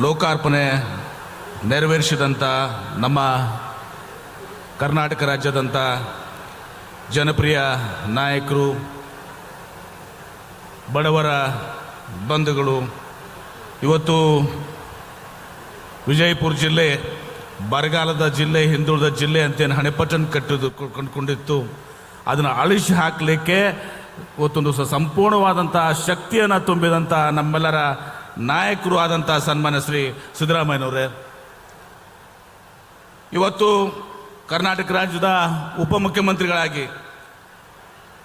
ಲೋಕಾರ್ಪಣೆ ನೆರವೇರಿಸಿದಂಥ ನಮ್ಮ ಕರ್ನಾಟಕ ರಾಜ್ಯದಂಥ ಜನಪ್ರಿಯ ನಾಯಕರು, ಬಡವರ ಬಂಧುಗಳು. ಇವತ್ತು ವಿಜಯಪುರ ಜಿಲ್ಲೆ, ಬರಗಾಲದ ಜಿಲ್ಲೆ, ಹಿಂದುಳಿದ ಜಿಲ್ಲೆ ಅಂತೇನು ಹಣೆಪಟ್ಟನ್ನು ಕಟ್ಟಿದ್ದು, ಕಂಡುಕೊಂಡಿತ್ತು. ಅದನ್ನು ಅಳಿಸಿ ಹಾಕಲಿಕ್ಕೆ ಇವತ್ತೊಂದು ಸಂಪೂರ್ಣವಾದಂಥ ಶಕ್ತಿಯನ್ನು ತುಂಬಿದಂಥ ನಮ್ಮೆಲ್ಲರ ನಾಯಕರು ಆದಂಥ ಸನ್ಮಾನ ಶ್ರೀ ಸಿದ್ದರಾಮಯ್ಯನವರೇ, ಇವತ್ತು ಕರ್ನಾಟಕ ರಾಜ್ಯದ ಉಪಮುಖ್ಯಮಂತ್ರಿಗಳಾಗಿ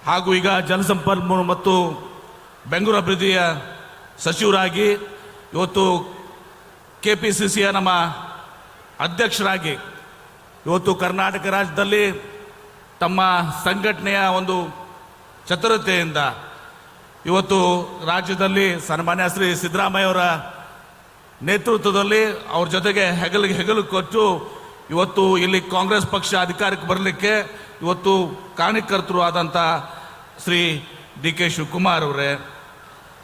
ಹಾಗೂ ಈಗ ಜಲಸಂಪನ್ಮೂಲ ಮತ್ತು ಬೆಂಗಳೂರು ಅಭಿವೃದ್ಧಿಯ ಸಚಿವರಾಗಿ ಇವತ್ತು ಕೆ ಪಿ ಸಿ ಸಿಯ ನಮ್ಮ ಅಧ್ಯಕ್ಷರಾಗಿ ಇವತ್ತು ಕರ್ನಾಟಕ ರಾಜ್ಯದಲ್ಲಿ ತಮ್ಮ ಸಂಘಟನೆಯ ಒಂದು ಚತುರತೆಯಿಂದ ಇವತ್ತು ರಾಜ್ಯದಲ್ಲಿ ಸನ್ಮಾನ್ಯ ಶ್ರೀ ಸಿದ್ದರಾಮಯ್ಯವರ ನೇತೃತ್ವದಲ್ಲಿ ಅವ್ರ ಜೊತೆಗೆ ಹೆಗಲಿಗೆ ಹೆಗಲು ಕೊಟ್ಟು ಇವತ್ತು ಇಲ್ಲಿ ಕಾಂಗ್ರೆಸ್ ಪಕ್ಷ ಅಧಿಕಾರಕ್ಕೆ ಬರಲಿಕ್ಕೆ ಇವತ್ತು ಕಾರಣಕರ್ತರು ಆದಂಥ ಶ್ರೀ ಡಿ ಕೆ ಶಿವಕುಮಾರ್ ಅವರೇ,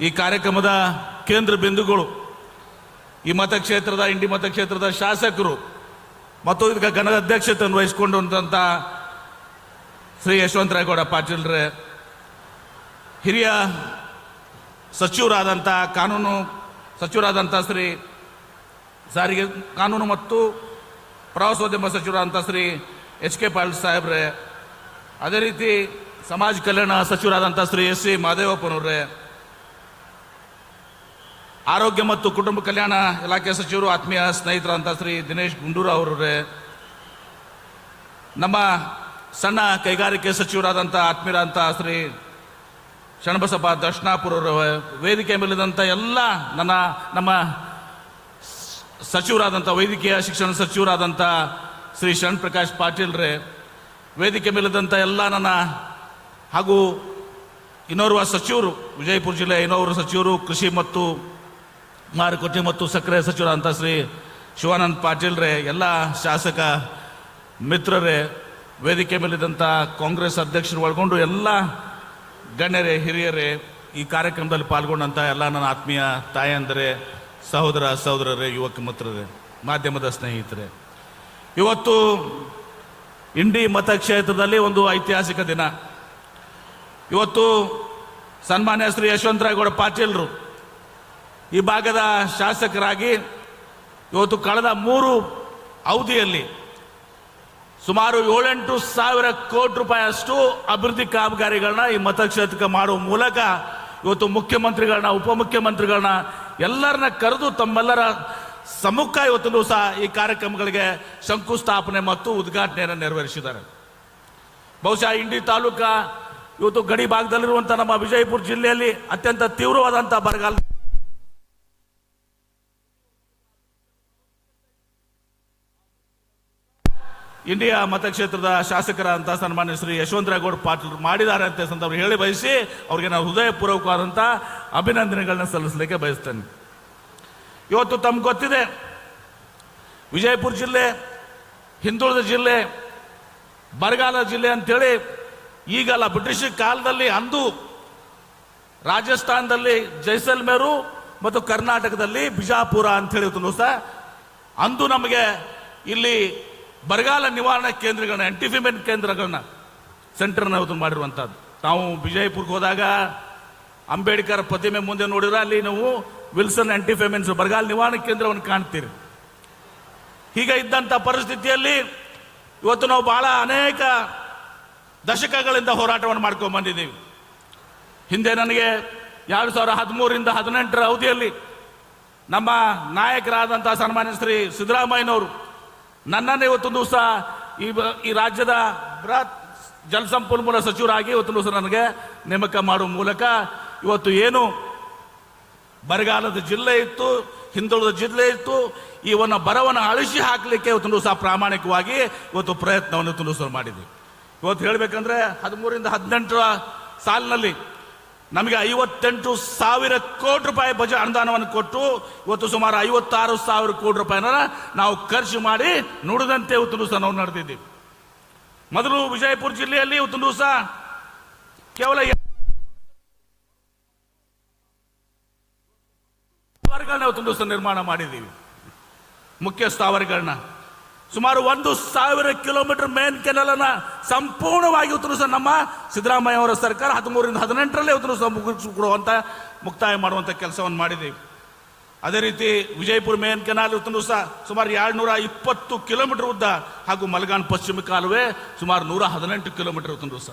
ಈ ಕಾರ್ಯಕ್ರಮದ ಕೇಂದ್ರ ಬಿಂದುಗಳು, ಈ ಮತಕ್ಷೇತ್ರದ, ಇಂಡಿ ಮತಕ್ಷೇತ್ರದ ಶಾಸಕರು ಮತ್ತು ಇದಕ್ಕೆ ಘನದ ಅಧ್ಯಕ್ಷತೆಯನ್ನು ವಹಿಸಿಕೊಂಡಂತ ಶ್ರೀ ಯಶವಂತರಾಯಗೌಡ ಪಾಟೀಲ್ರೆ ಹಿರಿಯ ಸಚಿವರಾದಂಥ ಕಾನೂನು ಸಚಿವರಾದಂಥ ಶ್ರೀ ಸಾರಿಗೆ ಕಾನೂನು ಮತ್ತು ಪ್ರವಾಸೋದ್ಯಮ ಸಚಿವರಾದಂಥ ಶ್ರೀ ಎಚ್ ಕೆ ಪಾಟೀಲ್ ಸಾಹೇಬ್ರೆ, ಅದೇ ರೀತಿ ಸಮಾಜ ಕಲ್ಯಾಣ ಸಚಿವರಾದಂಥ ಶ್ರೀ ಎಸ್ ಸಿ ಮಹದೇವಪ್ಪನವ್ರೆ ಆರೋಗ್ಯ ಮತ್ತು ಕುಟುಂಬ ಕಲ್ಯಾಣ ಇಲಾಖೆ ಸಚಿವರು, ಆತ್ಮೀಯ ಸ್ನೇಹಿತರಂತ ಶ್ರೀ ದಿನೇಶ್ ಗುಂಡೂರಾವ್ ಅವರೇ ನಮ್ಮ ಸಣ್ಣ ಕೈಗಾರಿಕೆ ಸಚಿವರಾದಂಥ ಆತ್ಮೀಯರಾದಂಥ ಶ್ರೀ ಶರಣಬಸಪ್ಪ ದರ್ಶನಾಪುರರ ವೇದಿಕೆ ಮೇಲಿದಂಥ ಎಲ್ಲ ನನ್ನ, ನಮ್ಮ ಸಚಿವರಾದಂಥ ವೈದ್ಯಕೀಯ ಶಿಕ್ಷಣ ಸಚಿವರಾದಂಥ ಶ್ರೀ ಶರಣ್ ಪ್ರಕಾಶ್ ಪಾಟೀಲ್ರೇ ವೇದಿಕೆ ಮೇಲಿದಂಥ ಎಲ್ಲ ನನ್ನ ಹಾಗೂ ಇನ್ನೋರ್ವ ಸಚಿವರು, ವಿಜಯಪುರ ಜಿಲ್ಲೆ ಇನ್ನೋರ್ವ ಸಚಿವರು, ಕೃಷಿ ಮತ್ತು ಮಾರುಕಟ್ಟೆ ಮತ್ತು ಸಕ್ಕರೆ ಸಚಿವರಾದಂಥ ಶ್ರೀ ಶಿವಾನಂದ್ ಪಾಟೀಲ್ರೇ ಎಲ್ಲ ಶಾಸಕ ಮಿತ್ರರೇ, ವೇದಿಕೆ ಮೇಲಿದ್ದಂಥ ಕಾಂಗ್ರೆಸ್ ಅಧ್ಯಕ್ಷರು ಒಳಗೊಂಡು ಎಲ್ಲ ಗಣ್ಯರೇ, ಹಿರಿಯರೇ, ಈ ಕಾರ್ಯಕ್ರಮದಲ್ಲಿ ಪಾಲ್ಗೊಂಡಂಥ ಎಲ್ಲ ನನ್ನ ಆತ್ಮೀಯ ತಾಯಂದರೆ ಸಹೋದರ, ಸಹೋದರರೇ, ಯುವಕ ಮಿತ್ರರೇ, ಮಾಧ್ಯಮದ ಸ್ನೇಹಿತರೆ. ಇವತ್ತು ಇಂಡಿ ಮತಕ್ಷೇತ್ರದಲ್ಲಿ ಒಂದು ಐತಿಹಾಸಿಕ ದಿನ. ಇವತ್ತು ಸನ್ಮಾನ್ಯ ಶ್ರೀ ಯಶವಂತರಾಯಗೌಡ ಪಾಟೀಲ್ರು ಈ ಭಾಗದ ಶಾಸಕರಾಗಿ ಇವತ್ತು ಕಳೆದ ಮೂರು ಅವಧಿಯಲ್ಲಿ ಸುಮಾರು ಏಳೆಂಟು ಸಾವಿರ ಕೋಟಿ ರೂಪಾಯಿ ಅಷ್ಟು ಅಭಿವೃದ್ಧಿ ಕಾಮಗಾರಿಗಳನ್ನ ಈ ಮತಕ್ಷೇತ್ರಕ್ಕೆ ಮಾಡುವ ಮೂಲಕ ಇವತ್ತು ಮುಖ್ಯಮಂತ್ರಿಗಳನ್ನ, ಉಪಮುಖ್ಯಮಂತ್ರಿಗಳನ್ನ ಎಲ್ಲರನ್ನ ಕರೆದು ತಮ್ಮೆಲ್ಲರ ಸಮ್ಮುಖ ಇವತ್ತು ಸಹ ಈ ಕಾರ್ಯಕ್ರಮಗಳಿಗೆ ಶಂಕುಸ್ಥಾಪನೆ ಮತ್ತು ಉದ್ಘಾಟನೆಯನ್ನು ನೆರವೇರಿಸಿದ್ದಾರೆ. ಬಹುಶಃ ಇಂಡಿ ತಾಲೂಕ ಇವತ್ತು ಗಡಿ ಭಾಗದಲ್ಲಿರುವಂಥ ನಮ್ಮ ವಿಜಯಪುರ ಜಿಲ್ಲೆಯಲ್ಲಿ ಅತ್ಯಂತ ತೀವ್ರವಾದಂಥ ಬರಗಾಲ ಇಂಡಿಯಾ ಮತಕ್ಷೇತ್ರದ ಶಾಸಕರ ಅಂತ ಸನ್ಮಾನ್ಯ ಶ್ರೀ ಯಶವಂತರಾಯಗೌಡ ಪಾಟೀಲ್ ಮಾಡಿದ್ದಾರೆ ಅಂತ ಸಂದರ್ಭ ಹೇಳಿ ಬಯಸಿ ಅವ್ರಿಗೆ ನಾವು ಹೃದಯಪೂರ್ವಕವಾದಂಥ ಅಭಿನಂದನೆಗಳನ್ನ ಸಲ್ಲಿಸಲಿಕ್ಕೆ ಬಯಸ್ತೇನೆ. ಇವತ್ತು ತಮ್ಗೆ ಗೊತ್ತಿದೆ, ವಿಜಯಪುರ ಜಿಲ್ಲೆ, ಹಿಂದುಳಿದ ಜಿಲ್ಲೆ, ಬರಗಾಲ ಜಿಲ್ಲೆ ಅಂತೇಳಿ ಈಗಲ್ಲ ಬ್ರಿಟಿಷ್ ಕಾಲದಲ್ಲಿ ಅಂದು ರಾಜಸ್ಥಾನದಲ್ಲಿ ಜೈಸಲ್ಮೇರು ಮತ್ತು ಕರ್ನಾಟಕದಲ್ಲಿ ಬಿಜಾಪುರ ಅಂತೇಳಿ ಹೇಳಿದ್ರು ಸಹ ಅಂದು ನಮಗೆ ಇಲ್ಲಿ ಬರಗಾಲ ನಿವಾರಣಾ ಕೇಂದ್ರಗಳನ್ನ ಆಂಟಿಫಿಮೆಂಟ್ ಕೇಂದ್ರಗಳನ್ನ ಸೆಂಟರ್ನ ಅದು ಮಾಡಿರುವಂಥದ್ದು ನಾವು ವಿಜಯಪುರಕ್ಕೆ ಹೋದಾಗ ಅಂಬೇಡ್ಕರ್ ಪ್ರತಿಮೆ ಮುಂದೆ ನೋಡಿದ್ರೆ, ಅಲ್ಲಿ ನಾವು ವಿಲ್ಸನ್ ಆಂಟಿಫೆಮೆನ್ಸ್ ಬರಗಾಲ ನಿವಾರಣಾ ಕೇಂದ್ರವನ್ನು ಕಾಣ್ತೀರಿ. ಹೀಗೆ ಇದ್ದಂಥ ಪರಿಸ್ಥಿತಿಯಲ್ಲಿ ಇವತ್ತು ನಾವು ಬಹಳ ಅನೇಕ ದಶಕಗಳಿಂದ ಹೋರಾಟವನ್ನು ಮಾಡ್ಕೊಂಡು ಬಂದಿದ್ದೀವಿ. ಹಿಂದೆ ನನಗೆ ಎರಡು ಸಾವಿರ ಹದಿಮೂರರಿಂದ ಹದಿನೆಂಟರ ಅವಧಿಯಲ್ಲಿ ನಮ್ಮ ನಾಯಕರಾದಂಥ ಸನ್ಮಾನ್ಯ ಶ್ರೀ ಸಿದ್ದರಾಮಯ್ಯನವರು ನನ್ನನ್ನು ಇವತ್ತೊಂದು ದಿವಸ ಈ ಈ ರಾಜ್ಯದ ಬೃಹತ್ ಜಲಸಂಪನ್ಮೂಲ ಸಚಿವರಾಗಿ ಇವತ್ತು ದಿವಸ ನನಗೆ ನೇಮಕ ಮಾಡುವ ಮೂಲಕ ಇವತ್ತು ಏನು ಬರಗಾಲದ ಜಿಲ್ಲೆ ಇತ್ತು, ಹಿಂದುಳಿದ ಜಿಲ್ಲೆ ಇತ್ತು, ಇವನ್ನ ಬರವನ್ನು ಅಳಿಸಿ ಹಾಕಲಿಕ್ಕೆ ಇವತ್ತು ದಿವಸ ಪ್ರಾಮಾಣಿಕವಾಗಿ ಇವತ್ತು ಪ್ರಯತ್ನವನ್ನು ಇವತ್ತು ದಿವಸ ಮಾಡಿದ್ವಿ. ಇವತ್ತು ಹೇಳಬೇಕಂದ್ರೆ ಹದಿಮೂರಿಂದ ಹದಿನೆಂಟರ ಸಾಲಿನಲ್ಲಿ ನಮಗೆ ಐವತ್ತೆಂಟು ಸಾವಿರ ಕೋಟಿ ರೂಪಾಯಿ ಬಜೆ ಅನುದಾನವನ್ನು ಕೊಟ್ಟು, ಇವತ್ತು ಸುಮಾರು ಐವತ್ತಾರು ಸಾವಿರ ಕೋಟಿ ರೂಪಾಯಿನ ನಾವು ಖರ್ಚು ಮಾಡಿ ನುಡಿದಂತೆ ಇವತ್ತು ದಿವಸ ನಾವು ನಡೆದಿದ್ದೀವಿ. ಮೊದಲು ವಿಜಯಪುರ ಜಿಲ್ಲೆಯಲ್ಲಿ ಇವತ್ತು ದಿವಸ ಕೇವಲ ಸ್ಥಾವರಗಳನ್ನ ಇವತ್ತು ನಿರ್ಮಾಣ ಮಾಡಿದ್ದೀವಿ. ಮುಖ್ಯ ಸ್ಥಾವರಗಳನ್ನ. ಸುಮಾರು ಒಂದು ಸಾವಿರ ಕಿಲೋಮೀಟರ್ ಮೇನ್ ಕೆನಲ್ ಅನ್ನ ಸಂಪೂರ್ಣವಾಗಿ ಉತ್ತರಿಸ ನಮ್ಮ ಸಿದ್ದರಾಮಯ್ಯ ಅವರ ಸರ್ಕಾರ ಹದಿಮೂರರಿಂದ ಹದಿನೆಂಟರಲ್ಲೇ ಉತ್ತರಿಸ ಮುಗಿಸ್ಕೊಡುವಂತ ಮುಕ್ತಾಯ ಮಾಡುವಂತ ಕೆಲಸವನ್ನು ಮಾಡಿದ್ದೀವಿ ಅದೇ ರೀತಿ ವಿಜಯಪುರ ಮೇನ್ ಕೆನಾಲ್ ದಿವಸ ಸುಮಾರು ಎರಡ್ನೂರ ಇಪ್ಪತ್ತು ಕಿಲೋಮೀಟರ್ ಉದ್ದ ಹಾಗೂ ಮಲಗಾನ್ ಪಶ್ಚಿಮ ಕಾಲುವೆ ಸುಮಾರು ನೂರ ಹದಿನೆಂಟು ಕಿಲೋಮೀಟರ್ ಉತ್ತರಿಸ ದಿವಸ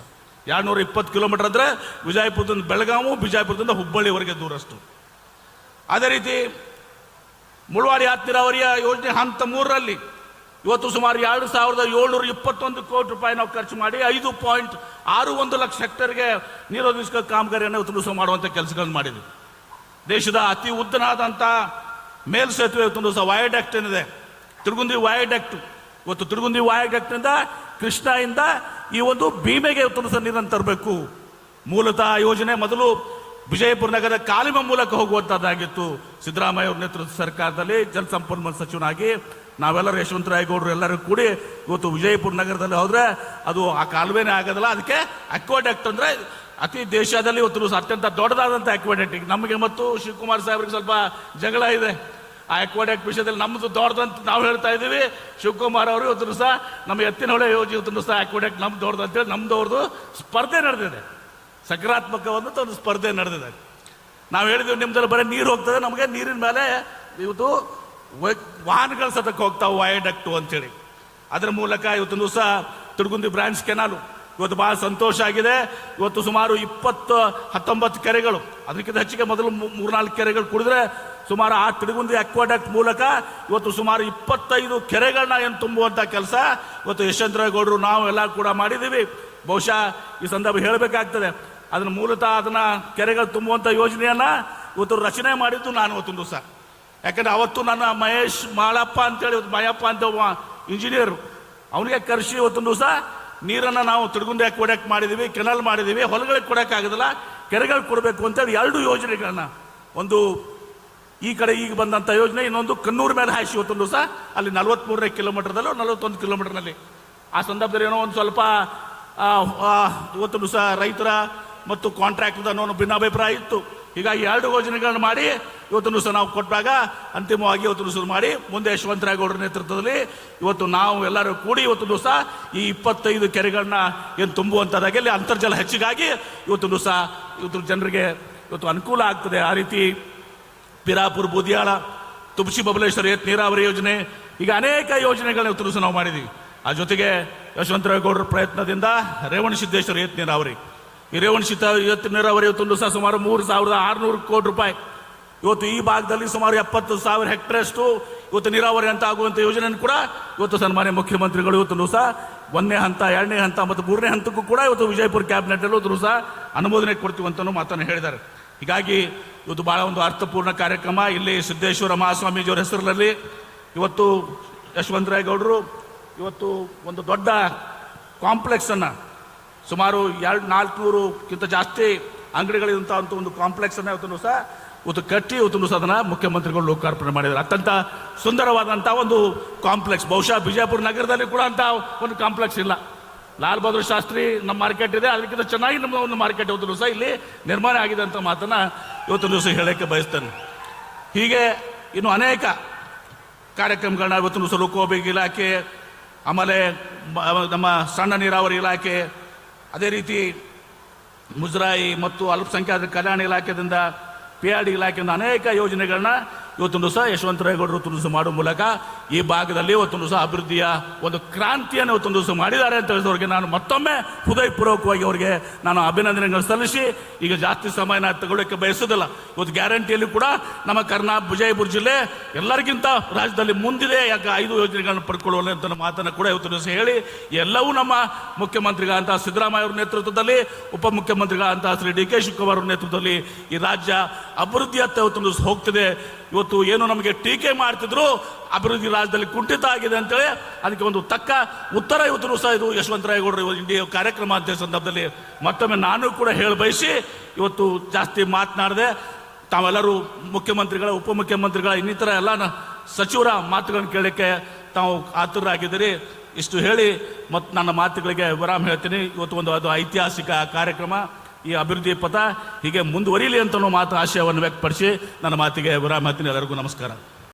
ಎರಡ್ನೂರ ಇಪ್ಪತ್ತು ಕಿಲೋಮೀಟರ್ ಅಂದ್ರೆ ವಿಜಯಪುರದಿಂದ ಬೆಳಗಾವು ವಿಜಯಪುರದಿಂದ ಹುಬ್ಬಳ್ಳಿವರೆಗೆ ದೂರಷ್ಟು. ಅದೇ ರೀತಿ ಮುಳವಾಡಿ ಹತ್ತಿರಾವರಿಯ ಯೋಜನೆ ಹಂತ ಮೂರರಲ್ಲಿ ಇವತ್ತು ಸುಮಾರು ಎರಡು ಸಾವಿರದ ಏಳ್ನೂರ ಇಪ್ಪತ್ತೊಂದು ಕೋಟಿ ರೂಪಾಯಿ ನಾವು ಖರ್ಚು ಮಾಡಿ ಐದು ಪಾಯಿಂಟ್ ಆರು ಒಂದು ಲಕ್ಷ ಹೆಕ್ಟರ್ಗೆ ನೀರೊದಗಿಸುವ ಕಾಮಗಾರಿಯನ್ನು ದಿವಸ ಮಾಡುವಂಥ ಕೆಲಸಗಳನ್ನು ಮಾಡಿದ್ವಿ. ದೇಶದ ಅತಿ ಉದ್ದನಾದಂಥ ಮೇಲ್ ಸೇತುವೆ ಇವತ್ತು ದಿವಸ ವಯೋಡಕ್ಟ್ ಏನಿದೆ. ತಿರುಗುಂದಿ ವಯೋಡಕ್ಟ್ ಇವತ್ತು ತಿರುಗುಂದಿ ವಯೋಡಕ್ಟ್ನಿಂದ ಕೃಷ್ಣಾಯಿಂದ ಈ ಒಂದು ಭೀಮೆಗೆ ತುಂಬಿಸೋ ನೀರನ್ನು ತರಬೇಕು. ಮೂಲತಃ ಯೋಜನೆ ಮೊದಲು ವಿಜಯಪುರ ನಗರದ ಕಾಲಿಮ ಮೂಲಕ ಹೋಗುವಂಥದ್ದಾಗಿತ್ತು ಸಿದ್ದರಾಮಯ್ಯ ಅವರ ನೇತೃತ್ವದ ಸರ್ಕಾರದಲ್ಲಿ ಜಲಸಂಪನ್ಮೂಲ ಸಚಿವನಾಗಿ ನಾವೆಲ್ಲರೂ ಯಶವಂತರಾಯಗೌಡರು ಎಲ್ಲರೂ ಕೂಡಿ ಇವತ್ತು ವಿಜಯಪುರ ನಗರದಲ್ಲಿ ಹೋದ್ರೆ ಅದು ಆ ಕಾಲುವೆನೇ ಆಗೋದಲ್ಲ. ಅದಕ್ಕೆ ಅಕ್ವಾಡೆಕ್ಟ್ ಅಂದರೆ ಅತಿ ದೇಶದಲ್ಲಿ ಇವತ್ತು ಅತ್ಯಂತ ದೊಡ್ಡದಾದಂಥ ಅಕ್ವಾಡಕ್ಟ್ ನಮಗೆ ಮತ್ತು ಶಿವಕುಮಾರ್ ಸಾಹೇಬ್ರಿಗೆ ಸ್ವಲ್ಪ ಜಗಳ ಇದೆ. ಆ ಅಕ್ವಾಡೆಕ್ಟ್ ವಿಷಯದಲ್ಲಿ ನಮ್ಮದು ದೊಡ್ಡದಂತ ನಾವು ಹೇಳ್ತಾ ಇದ್ದೀವಿ. ಶಿವಕುಮಾರ್ ಅವರು ಇವತ್ತು ಸಹ ನಮ್ಮ ಎತ್ತಿನ ಹೊಳೆ ಯೋಜನೆ ಸಹ ಅಕ್ವಾಡಕ್ಟ್ ನಮ್ದು ದೊಡ್ಡದು ಅಂತೇಳಿ ನಮ್ದು ಅವ್ರದ್ದು ಸ್ಪರ್ಧೆ ನಡೆದಿದೆ. ಸಕಾರಾತ್ಮಕವಾದಂಥ ಒಂದು ಸ್ಪರ್ಧೆ ನಡೆದಿದೆ. ನಾವು ಹೇಳಿದ್ವಿ ನಿಮ್ದಲ್ಲಿ ಬರೀ ನೀರು ಹೋಗ್ತದೆ, ನಮಗೆ ನೀರಿನ ಮೇಲೆ ಇವತ್ತು ವಾಹನಗಳು ಸತಕ್ಕೆ ಹೋಗ್ತಾವೆ ವಯಡಕ್ಟು ಅಂತೇಳಿ. ಅದರ ಮೂಲಕ ಇವತ್ತು ದಿವಸ ತಿಡುಗುಂದಿ ಬ್ರಾಂಚ್ ಕೆನಾಲು ಇವತ್ತು ಭಾಳ ಸಂತೋಷ ಆಗಿದೆ. ಇವತ್ತು ಸುಮಾರು ಇಪ್ಪತ್ತು, ಹತ್ತೊಂಬತ್ತು ಕೆರೆಗಳು. ಅದಕ್ಕಿಂತ ಹೆಚ್ಚಿಗೆ ಮೊದಲು ಮೂರ್ನಾಲ್ಕು ಕೆರೆಗಳು ಕುಡಿದ್ರೆ ಸುಮಾರು ಆ ತಿಡುಗುಂದಿ ಅಕ್ವಾಡಕ್ಟ್ ಮೂಲಕ ಇವತ್ತು ಸುಮಾರು ಇಪ್ಪತ್ತೈದು ಕೆರೆಗಳನ್ನ ಏನು ತುಂಬುವಂಥ ಕೆಲಸ. ಇವತ್ತು ಯಶವಂತರಾಯಗೌಡರು ನಾವು ಎಲ್ಲ ಕೂಡ ಮಾಡಿದ್ದೀವಿ. ಬಹುಶಃ ಈ ಸಂದರ್ಭ ಹೇಳಬೇಕಾಗ್ತದೆ. ಅದನ್ನ ಮೂಲತಃ ಅದನ್ನು ಕೆರೆಗಳು ತುಂಬುವಂಥ ಯೋಜನೆಯನ್ನ ಇವತ್ತು ರಚನೆ ಮಾಡಿದ್ದು ನಾನು ಇವತ್ತೊಂದು ದಿವಸ. ಯಾಕಂದ್ರೆ ಅವತ್ತು ನನ್ನ ಮಹೇಶ್ ಮಾಳಪ್ಪ ಅಂತೇಳಿ ಮಾಯಪ್ಪ ಅಂತ ಒಬ್ಬ ಇಂಜಿನಿಯರ್ ಅವನಿಗೆ ಕರೆಸಿ ಇವತ್ತು ದಿವಸ ನೀರನ್ನು ನಾವು ತಿರುಗುಂದೆ ಕೊಡಕ್ಕೆ ಮಾಡಿದ್ದೀವಿ ಕೆನಲ್ ಮಾಡಿದ್ದೀವಿ ಹೊಲಗಳಿಗೆ ಕೊಡೋಕ್ಕಾಗೋದಿಲ್ಲ ಕೆರೆಗಳಿಗೆ ಕೊಡಬೇಕು ಅಂತೇಳಿ ಎರಡು ಯೋಜನೆಗಳನ್ನ. ಒಂದು ಈ ಕಡೆ ಈಗ ಬಂದಂಥ ಯೋಜನೆ ಇನ್ನೊಂದು ಕಣ್ಣೂರು ಮೇಲೆ ಹಾಯಿಸಿ ಇವತ್ತೊಂದು ದಿವಸ ಅಲ್ಲಿ ನಲವತ್ಮೂರನೇ ಕಿಲೋಮೀಟರ್ದಲ್ಲೋ ನಲವತ್ತೊಂದು ಕಿಲೋಮೀಟರ್ನಲ್ಲಿ. ಆ ಸಂದರ್ಭದಲ್ಲಿ ಏನೋ ಒಂದು ಸ್ವಲ್ಪ ಆ, ಆ, ಇವತ್ತು ದಿವಸ ರೈತರ ಮತ್ತು ಕಾಂಟ್ರಾಕ್ಟರ್ ಅನ್ನೋ ಭಿನ್ನಾಭಿಪ್ರಾಯ ಇತ್ತು. ಹೀಗಾಗಿ ಎರಡು ಯೋಜನೆಗಳನ್ನು ಮಾಡಿ ಇವತ್ತು ದಿವಸ ನಾವು ಕೊಟ್ಟಾಗ ಅಂತಿಮವಾಗಿ ಇವತ್ತು ದಿವಸ ಮಾಡಿ ಮುಂದೆ ಯಶವಂತರಾಯಗೌಡರ ನೇತೃತ್ವದಲ್ಲಿ ಇವತ್ತು ನಾವು ಎಲ್ಲರೂ ಕೂಡಿ ಇವತ್ತು ದಿವಸ ಈ ಇಪ್ಪತ್ತೈದು ಕೆರೆಗಳನ್ನ ಏನು ತುಂಬುವಂಥದ್ದಾಗಿ ಅಲ್ಲಿ ಅಂತರ್ಜಲ ಹೆಚ್ಚಿಗಾಗಿ ಇವತ್ತು ದಿವಸ ಇವತ್ತು ಜನರಿಗೆ ಇವತ್ತು ಅನುಕೂಲ ಆಗ್ತದೆ. ಆ ರೀತಿ ಪಿರಾಪುರ ಬೂದಿಯಾಳ ತುಬಸಿ ಬಬಲೇಶ್ವರ ನೀರಾವರಿ ಯೋಜನೆ, ಈಗ ಅನೇಕ ಯೋಜನೆಗಳನ್ನ ಇವತ್ತು ದಿವಸ ನಾವು ಮಾಡಿದ್ದೀವಿ ಆ ಜೊತೆಗೆ ಯಶವಂತರಾಯಗೌಡರ ಪ್ರಯತ್ನದಿಂದ ರೇವಣ ಸಿದ್ದೇಶ್ವರ ಏತ್ ನೀರಾವರಿ. ಈ ಇವತ್ತು ನೀರಾವರಿ ಇವತ್ತು ದಿವಸ ಸುಮಾರು ಮೂರು ಸಾವಿರದ ಆರುನೂರು ಕೋಟಿ ರೂಪಾಯಿ. ಇವತ್ತು ಈ ಭಾಗದಲ್ಲಿ ಸುಮಾರು ಎಪ್ಪತ್ತು ಸಾವಿರ ಹೆಕ್ಟೇರಷ್ಟು ಇವತ್ತು ನೀರಾವರಿ ಅಂತ ಆಗುವಂಥ ಯೋಜನೆಯನ್ನು ಕೂಡ ಇವತ್ತು ಸನ್ಮಾನ್ಯ ಮುಖ್ಯಮಂತ್ರಿಗಳು ಇವತ್ತು ದಿವಸ ಒಂದನೇ ಹಂತ, ಎರಡನೇ ಹಂತ ಮತ್ತು ಮೂರನೇ ಹಂತಕ್ಕೂ ಕೂಡ ಇವತ್ತು ವಿಜಯಪುರ ಕ್ಯಾಬಿನೆಟ್ ಇವತ್ತು ದಿವಸ ಅನುಮೋದನೆ ಕೊಡ್ತೀವಿ ಅಂತಲೂ ಮಾತನ್ನು ಹೇಳಿದ್ದಾರೆ. ಹೀಗಾಗಿ ಇವತ್ತು ಬಹಳ ಒಂದು ಅರ್ಥಪೂರ್ಣ ಕಾರ್ಯಕ್ರಮ. ಇಲ್ಲಿ ಸಿದ್ದೇಶ್ವರ ಮಹಾಸ್ವಾಮೀಜಿಯವರ ಹೆಸರಿನಲ್ಲಿ ಇವತ್ತು ಯಶವಂತರಾಯಗೌಡರು ಇವತ್ತು ಒಂದು ದೊಡ್ಡ ಕಾಂಪ್ಲೆಕ್ಸನ್ನು ಸುಮಾರು ಎರಡು ನಾಲ್ಕುನೂರುಕ್ಕಿಂತ ಜಾಸ್ತಿ ಅಂಗಡಿಗಳಿರುವಂಥ ಅಂತ ಒಂದು ಕಾಂಪ್ಲೆಕ್ಸ್ ಅನ್ನ ಇವತ್ತು ಸಹ ಇವತ್ತು ಕಟ್ಟಿ ಇವತ್ತು ಸಹ ಅದನ್ನು ಮುಖ್ಯಮಂತ್ರಿಗಳು ಲೋಕಾರ್ಪಣೆ ಮಾಡಿದ್ದಾರೆ. ಅತ್ಯಂತ ಸುಂದರವಾದಂಥ ಒಂದು ಕಾಂಪ್ಲೆಕ್ಸ್ ಬಹುಶಃ ಬಿಜಾಪುರ ನಗರದಲ್ಲಿ ಕೂಡ ಅಂತ ಒಂದು ಕಾಂಪ್ಲೆಕ್ಸ್ ಇಲ್ಲ. ಲಾಲ್ ಬಹದ್ದೂರ್ ಶಾಸ್ತ್ರಿ ನಮ್ಮ ಮಾರ್ಕೆಟ್ ಇದೆ, ಅದಕ್ಕಿಂತ ಚೆನ್ನಾಗಿ ನಮ್ಮ ಒಂದು ಮಾರ್ಕೆಟ್ ಇವತ್ತು ಸಹ ಇಲ್ಲಿ ನಿರ್ಮಾಣ ಆಗಿದೆ ಅಂತ ಮಾತನ್ನ ಇವತ್ತು ದಿವಸ ಹೇಳಕ್ಕೆ ಬಯಸ್ತೇನೆ. ಹೀಗೆ ಇನ್ನು ಅನೇಕ ಕಾರ್ಯಕ್ರಮಗಳನ್ನ ಇವತ್ತು ದಿವಸ ಲೋಕೋಪಯೋಗಿ ಇಲಾಖೆ, ಆಮೇಲೆ ನಮ್ಮ ಸಣ್ಣ ನೀರಾವರಿ ಇಲಾಖೆ ಅದೇ ರೀತಿ ಮುಜರಾಯಿ ಮತ್ತು ಅಲ್ಪಸಂಖ್ಯಾತ ಕಲ್ಯಾಣ ಇಲಾಖೆಯಿಂದ ಪಿ ಆರ್ ಡಿ ಇಲಾಖೆಯಿಂದ ಅನೇಕ ಯೋಜನೆಗಳನ್ನ ಇವತ್ತೊಂದು ದಿವಸ ಯಶವಂತರಾಯಗೌಡರು ಇವತ್ತೊಂದು ದಿವಸ ಮಾಡುವ ಮೂಲಕ ಈ ಭಾಗದಲ್ಲಿ ಇವತ್ತೊಂದು ದಿವಸ ಅಭಿವೃದ್ಧಿಯ ಒಂದು ಕ್ರಾಂತಿಯನ್ನು ಇವತ್ತೊಂದು ದಿವಸ ಮಾಡಿದ್ದಾರೆ ಅಂತ ಹೇಳಿದವರಿಗೆ ನಾನು ಮತ್ತೊಮ್ಮೆ ಹೃದಯಪೂರ್ವಕವಾಗಿ ಅವರಿಗೆ ನಾನು ಅಭಿನಂದನೆಗಳು ಸಲ್ಲಿಸಿ, ಈಗ ಜಾಸ್ತಿ ಸಮಯನ ತಗೊಳ್ಳೋಕ್ಕೆ ಬಯಸೋದಿಲ್ಲ ಇವತ್ತು ಗ್ಯಾರಂಟಿಯಲ್ಲಿ ಕೂಡ ನಮ್ಮ ಕರ್ನಾ ವಿಜಯಪುರ ಜಿಲ್ಲೆ ಎಲ್ಲರಿಗಿಂತ ರಾಜ್ಯದಲ್ಲಿ ಮುಂದಿದೆ, ಯಾಕೆ ಐದು ಯೋಜನೆಗಳನ್ನು ಪಡ್ಕೊಳ್ಳುವಲ್ಲಿ ಅಂತ ಮಾತನ್ನು ಕೂಡ ಇವತ್ತು ದಿವಸ ಹೇಳಿ, ಎಲ್ಲವೂ ನಮ್ಮ ಮುಖ್ಯಮಂತ್ರಿಗಳಂತಹ ಸಿದ್ದರಾಮಯ್ಯ ಅವರ ನೇತೃತ್ವದಲ್ಲಿ ಉಪಮುಖ್ಯಮಂತ್ರಿಗಳಂತಹ ಶ್ರೀ ಡಿ ಕೆ ಶಿವಕುಮಾರ್ ಅವರ ನೇತೃತ್ವದಲ್ಲಿ ಈ ರಾಜ್ಯ ಅಭಿವೃದ್ಧಿಯತ್ತ ಇವತ್ತು ಹೋಗ್ತಿದೆ. ಇವತ್ತು ಏನು ನಮಗೆ ಟೀಕೆ ಮಾಡ್ತಿದ್ರು, ಅಭಿವೃದ್ಧಿ ರಾಜ್ಯದಲ್ಲಿ ಕುಂಠಿತ ಆಗಿದೆ ಅಂತೇಳಿ ಅದಕ್ಕೆ ಒಂದು ತಕ್ಕ ಉತ್ತರ ಇವತ್ತು ಸಹ ಇದು ಯಶವಂತರಾಯಗೌಡರು ಇಂಡಿಯಾ ಕಾರ್ಯಕ್ರಮ ಅಂತ ಸಂದರ್ಭದಲ್ಲಿ ಮತ್ತೊಮ್ಮೆ ನಾನು ಕೂಡ ಹೇಳಿ ಬಯಸಿ ಇವತ್ತು ಜಾಸ್ತಿ ಮಾತನಾಡದೆ ತಾವೆಲ್ಲರೂ ಮುಖ್ಯಮಂತ್ರಿಗಳ, ಉಪಮುಖ್ಯಮಂತ್ರಿಗಳ, ಇನ್ನಿತರ ಎಲ್ಲ ಸಚಿವರ ಮಾತುಗಳನ್ನು ಕೇಳಲಿಕ್ಕೆ ತಾವು ಆತುರಾಗಿದ್ದೀರಿ ಇಷ್ಟು ಹೇಳಿ ಮತ್ತು ನನ್ನ ಮಾತುಗಳಿಗೆ ವಿರಾಮ ಹೇಳ್ತೀನಿ. ಇವತ್ತು ಒಂದು ಅದು ಐತಿಹಾಸಿಕ ಕಾರ್ಯಕ್ರಮ. ಈ ಅಭಿವೃದ್ಧಿ ಪಥ ಹೀಗೆ ಮುಂದುವರಿಯಲಿ ಅಂತ ಮಾತು ಆಶಯವನ್ನು ವ್ಯಕ್ತಪಡಿಸಿ ನನ್ನ ಮಾತಿಗೆ ವಿರಾಮ ಎಲ್ಲರಿಗೂ ನಮಸ್ಕಾರ.